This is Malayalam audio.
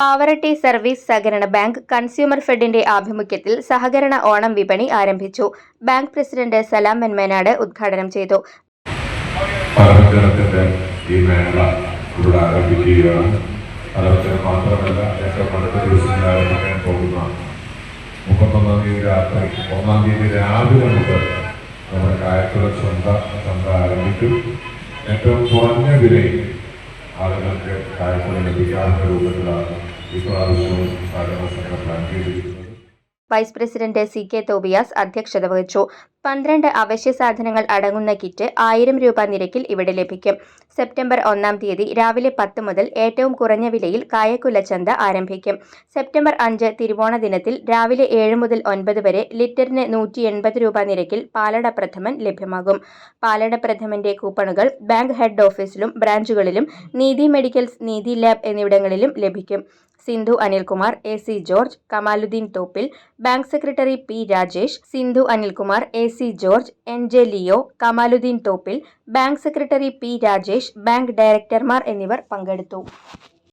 പാവറട്ടി സർവീസ് സഹകരണ ബാങ്ക് കൺസ്യൂമർ ഫെഡിന്റെ ആഭിമുഖ്യത്തിൽ സഹകരണ ഓണം വിപണി ആരംഭിച്ചു. ബാങ്ക് പ്രസിഡന്റ് സലാം മെന്മേനാട് ഉദ്ഘാടനം ചെയ്തു. ഏറ്റവും കുറഞ്ഞ വിലയിൽ आगमन के कार्यक्रम में विचार करूँगा। इस बार उसको सारे मौसम का plan vice president C K Tobias അധ്യക്ഷത വഹിച്ചു. പന്ത്രണ്ട് അവശ്യ സാധനങ്ങൾ അടങ്ങുന്ന കിറ്റ് ആയിരം രൂപ നിരക്കിൽ ഇവിടെ ലഭിക്കും. സെപ്റ്റംബർ ഒന്നാം തീയതി രാവിലെ പത്ത് മുതൽ ഏറ്റവും കുറഞ്ഞ വിലയിൽ കായക്കുല ചന്ത ആരംഭിക്കും. സെപ്റ്റംബർ അഞ്ച് തിരുവോണ ദിനത്തിൽ രാവിലെ ഏഴ് മുതൽ ഒൻപത് വരെ ലിറ്ററിന് നൂറ്റി എൺപത് രൂപ നിരക്കിൽ പാലട പ്രഥമൻ ലഭ്യമാകും. പാലട പ്രഥമന്റെ കൂപ്പണുകൾ ബാങ്ക് ഹെഡ് ഓഫീസിലും ബ്രാഞ്ചുകളിലും നീതി മെഡിക്കൽസ് നീതി ലാബ് എന്നിവിടങ്ങളിലും ലഭിക്കും. Sindhu Anilkumar A C George Kamaludheen Thoppil bank secretary P Rajesh Sindhu Anilkumar A C George N J Leo Kamaludheen Thoppil bank secretary P Rajesh bank ഡയറക്ടർമാർ എന്നിവർ പങ്കെടുത്തു.